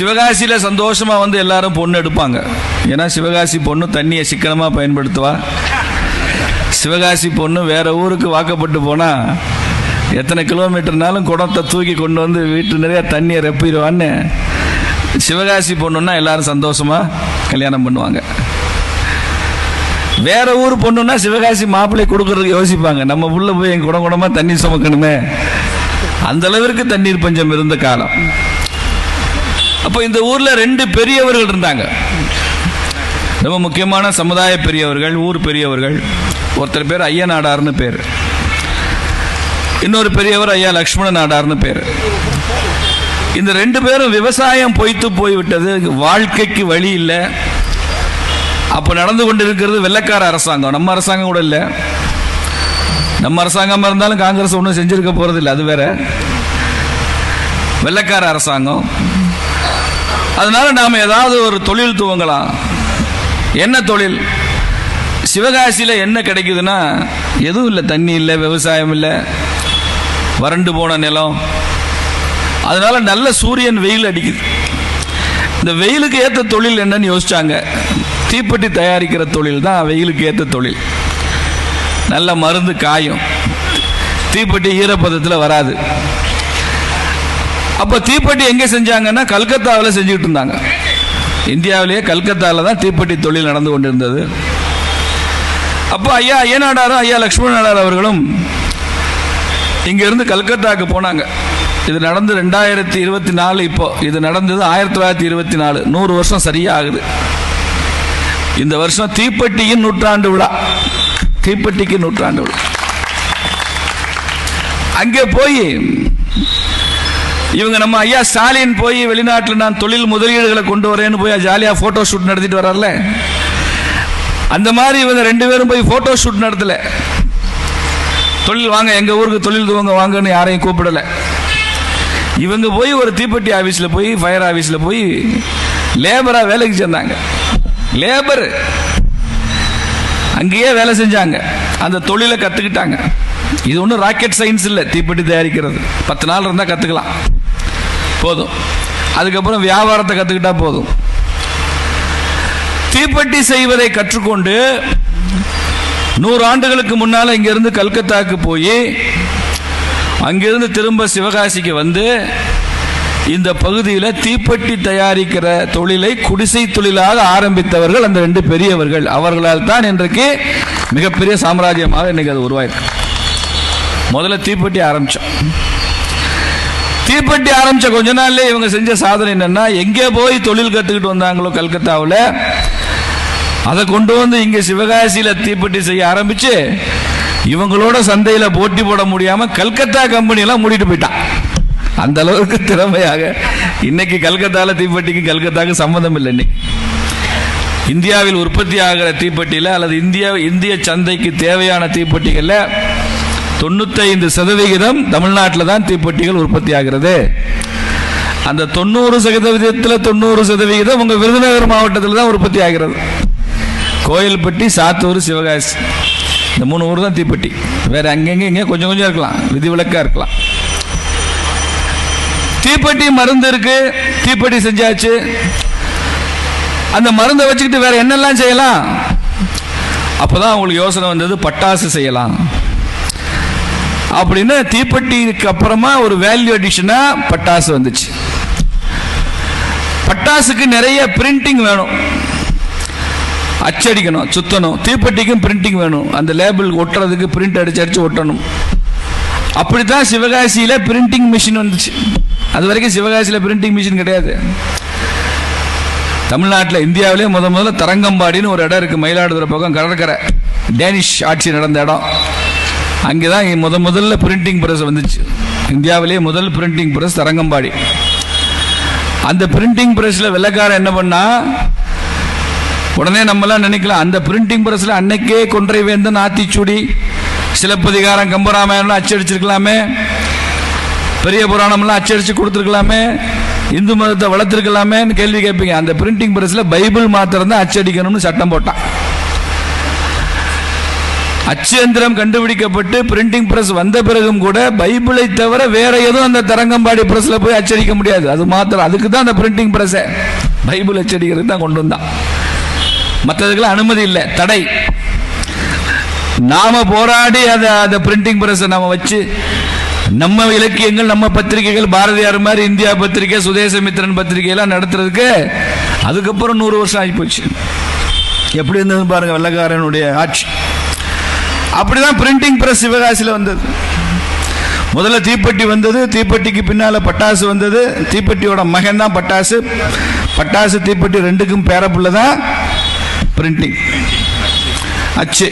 சிவகாசியில் சந்தோஷமாக வந்து எல்லாரும் பொண்ணு எடுப்பாங்க. ஏன்னா சிவகாசி பொண்ணு தண்ணியை சிக்கனமாக பயன்படுத்துவா. சிவகாசி பொண்ணு வேற ஊருக்கு வாக்கப்பட்டு போனால் எத்தனை கிலோமீட்டர்னாலும் குடத்தை தூக்கி கொண்டு வந்து வீட்டு நிறையா தண்ணியை ரெப்பிடுவான்னு சிவகாசி பொண்ணுன்னா எல்லாரும் சந்தோஷமாக கல்யாணம் பண்ணுவாங்க. வேற ஊர் பொண்ணுன்னா சிவகாசி மாப்பிள்ளை கொடுக்கறதுக்கு யோசிப்பாங்க. நம்ம உள்ள போய் என் குடம் குடமாக தண்ணி சுமக்கணுமே. அந்த அளவிற்கு தண்ணீர் பஞ்சம் இருந்த காலம். அப்போ இந்த ஊரில் ரெண்டு பெரியவர்கள் இருந்தாங்க. ரொம்ப முக்கியமான சமுதாய பெரியவர்கள் ஊர் பெரியவர்கள். ஒருத்தர் பேர் ஐயா நாடார்னு பேர். இன்னொரு பெரியவர் ஐயா லக்ஷ்மண நாடார்னு பேர். இந்த ரெண்டு பேரும் விவசாயம் பொய்த்து போய்விட்டது வாழ்க்கைக்கு வழி இல்லை. அப்போ நடந்து கொண்டு இருக்கிறது வெள்ளக்கார அரசாங்கம். நம்ம அரசாங்கம் கூட இல்லை. நம்ம அரசாங்கமாக இருந்தாலும் காங்கிரஸ் ஒன்றும் செஞ்சுருக்க போகிறது இல்லை அது வேற. வெள்ளக்கார அரசாங்கம். அதனால நாம் ஏதாவது ஒரு தொழில் துவங்கலாம். என்ன தொழில்? சிவகாசியில் என்ன கிடைக்குதுன்னா எதுவும் இல்லை தண்ணி இல்லை விவசாயம் இல்லை வறண்டு போன நிலம். அதனால நல்ல சூரியன் வெயில் அடிக்குது. இந்த வெயிலுக்கு ஏற்ற தொழில் என்னன்னு யோசிச்சாங்க. தீப்பெட்டி தயாரிக்கிற தொழில் தான் வெயிலுக்கு ஏற்ற தொழில். நல்ல மருந்து காயும். தீப்பெட்டி ஈரப்பதத்தில் வராது. அப்போ தீப்பெட்டி எங்கே செஞ்சாங்கன்னா கல்கத்தாவில் செஞ்சுக்கிட்டு இருந்தாங்க. இந்தியாவிலேயே கல்கத்தாவில் தான் தீப்பெட்டி தொழில் நடந்து கொண்டிருந்தது. அப்போ ஐயா ஐயனாடாரும் ஐயா லக்ஷ்மண நாடார் அவர்களும் இங்கிருந்து கல்கத்தாவுக்கு போனாங்க. இது நடந்து ரெண்டாயிரத்தி இருபத்தி நாலு இப்போ. இது நடந்தது ஆயிரத்தி தொள்ளாயிரத்தி இருபத்தி நாலு. நூறு வருஷம் சரியாகுது இந்த வருஷம் தீப்பெட்டியின் நூற்றாண்டு விழா. தீப்பெட்டிக்கு நூற்றாண்டு விழா. அங்கே போய் இவங்க நம்ம ஐயா ஸ்டாலின் போய் வெளிநாட்டில் நான் தொழில் முதலீடுகளை கொண்டு வரேன்னு போய் ஜாலியாக ஃபோட்டோ ஷூட் நடத்திட்டு வர்றார்ல. அந்த மாதிரி இவங்க ரெண்டு பேரும் போய் ஃபோட்டோ ஷூட் நடத்தல. தொழில் வாங்க எங்கள் ஊருக்கு தொழில் துவங்க வாங்கன்னு யாரையும் கூப்பிடலை. இவங்க போய் ஒரு தீப்பெட்டி ஆஃபீஸில் போய் ஃபயர் ஆஃபீஸில் போய் லேபராக வேலைக்கு சேர்ந்தாங்க. லேபர் அங்கேயே வேலை செஞ்சாங்க. அந்த தொழிலை கற்றுக்கிட்டாங்க இது ஒன்றும் ராக்கெட் சயின்ஸ் இல்லை தீப்பெட்டி தயாரிக்கிறது. பத்து நாள் இருந்தால் கற்றுக்கலாம் போதும். அதுக்கப்புறம் வியாபாரத்தை கற்றுக்கிட்டா போதும். தீப்பெட்டி செய்வதை கற்றுக்கொண்டு நூறு ஆண்டுகளுக்கு முன்னால் இங்கிருந்து கல்கத்தாவுக்கு போய் அங்கிருந்து திரும்ப சிவகாசிக்கு வந்து இந்த பகுதியில் தீப்பெட்டி தயாரிக்கிற தொழிலை குடிசை தொழிலாக ஆரம்பித்தவர்கள் அந்த ரெண்டு பெரியவர்கள். அவர்களால் தான் இன்றைக்கு மிகப்பெரிய சாம்ராஜ்யமாக இன்றைக்கு அது உருவாயிருக்கு. முதல்ல தீப்பெட்டி ஆரம்பித்தோம் தீப்பெட்டி ஆரம்பிச்ச கொஞ்ச நாள்ல இவங்க செஞ்ச சாதனை என்னன்னா எங்கே போய் தொழில் கத்துக்கிட்டு வந்தாங்களோ கல்கத்தாவில் அதை கொண்டு வந்து இங்க சிவகாசியில தீப்பெட்டி செய்ய ஆரம்பிச்சு இவங்களோட சந்தையில போட்டி போட முடியாம கல்கத்தா கம்பெனி எல்லாம் மூடிட்டு போயிட்டான். அந்த அளவுக்கு திறமையாக இன்னைக்கு கல்கத்தால தீப்பெட்டிக்கு கல்கத்தாக்கு சம்மந்தம் இல்லை இன்னைக்கு. இந்தியாவில் உற்பத்தி ஆகிற தீப்பெட்டியில் அல்லது இந்தியா இந்திய சந்தைக்கு தேவையான தீப்பெட்டிகளில் தொண்ணூத்தைந்து சதவிகிதம் தமிழ்நாட்டில் தான் தீப்பெட்டிகள் உற்பத்தி ஆகிறது. அந்த தொண்ணூறு சதவீதத்தில் தொண்ணூறு சதவிகிதம் உங்கள் விருதுநகர் மாவட்டத்தில் தான் உற்பத்தி ஆகிறது. கோயில்பட்டி சாத்தூர் சிவகாசி. இந்த மூணு ஊர் தான் தீப்பெட்டி. வேற அங்கங்கே இங்கே கொஞ்சம் கொஞ்சம் இருக்கலாம். விதிவிலக்காக இருக்கலாம். தீப்பெட்டி மருந்து இருக்கு. தீப்பெட்டி செஞ்சாச்சு. அந்த மருந்தை வச்சுக்கிட்டு வேற என்னெல்லாம் செய்யலாம்? அப்போதான் அவங்களுக்கு யோசனை வந்தது பட்டாசு செய்யலாம். அப்படின்னு தீப்பெட்டிக்கு அப்புறமா ஒரு வேல்யூ அடிஷனா பட்டாசு வந்துச்சு. பட்டாசுக்கு நிறைய பிரிண்டிங் வேணும். அச்சடிக்கணும் சுத்தணும். தீப்பெட்டிக்கும் பிரிண்டிங் வேணும். அந்த லேபிள் ஒட்டுறதுக்கு பிரிண்ட் அடிச்சு அடிச்சு ஒட்டணும். அப்படித்தான் சிவகாசியில பிரிண்டிங் மிஷின் வந்துச்சு. அது வரைக்கும் சிவகாசியில பிரிண்டிங் மிஷின் கிடையாது. தமிழ்நாட்டில் இந்தியாவிலே முத முதல்ல தரங்கம்பாடின்னு ஒரு இடம் இருக்கு மயிலாடுதுறை பக்கம் கடற்கரை. டேனிஷ் ஆட்சி நடந்த இடம். அங்கே தான் முத முதல்ல பிரிண்டிங் பிரஸ் வந்துச்சு. இந்தியாவிலேயே முதல் பிரிண்டிங் பிரஸ் தரங்கம்பாடி. அந்த பிரிண்டிங் பிரஸ்ல வெள்ளக்காரன் என்ன பண்ணா உடனே நம்மலாம் நினைக்கலாம் அந்த பிரிண்டிங் பிரஸ்ல அன்னைக்கே கொன்றை வேந்தன் ஆத்திச்சுடி சிலப்பதிகாரம் கம்பராமாயணம்லாம் அச்சடிச்சிருக்கலாமே பெரிய புராணம்லாம் அச்சடிச்சு கொடுத்துருக்கலாமே இந்து மதத்தை வளர்த்துருக்கலாமேன்னு கேள்வி கேட்பீங்க. அந்த பிரிண்டிங் பிரஸ்ல பைபிள் மாத்திரம் தான் அச்சடிக்கணும்னு சட்டம் போட்டான். அச்சுயந்திரம் கண்டுபிடிக்கப்பட்டு பிரிண்டிங் பிரஸ் வந்த பிறகும் கூட பைபிளை தவிர வேற எதுவும் அந்த தரங்கம்பாடி பிரஸ்ல போய் அச்சடிக்க முடியாது. அது மாத்திரம் அதுக்கு தான் அந்த பிரிண்டிங் பிரஸ் பைபிள் அச்சடிக்கிறது தான் கொண்டு வந்தான். மற்றதுக்கெல்லாம் அனுமதி இல்லை. தடை. நாம போராடி அதை அந்த பிரிண்டிங் பிரஸ்ஸை நாம வச்சு நம்ம இலக்கியங்கள் நம்ம பத்திரிகைகள் பாரதியார் மாதிரி இந்தியா பத்திரிகை சுதேசமித்திரன் பத்திரிகை எல்லாம் நடத்துறதுக்கு அதுக்கப்புறம் நூறு வருஷம் ஆகி போச்சு எப்படி இருந்தது பாருங்க வெள்ளக்காரனுடைய ஆட்சி. அப்படிதான் பிரிண்டிங் பிரஸ் சிவகாசியில் வந்தது. முதல்ல தீப்பெட்டி வந்தது தீப்பெட்டிக்கு பின்னால் பட்டாசு வந்தது. தீப்பெட்டியோட மகன் தான் பட்டாசு. பட்டாசு தீப்பெட்டி ரெண்டுக்கும் பேரப்புள்ள தான் பிரிண்டிங் அச்சு.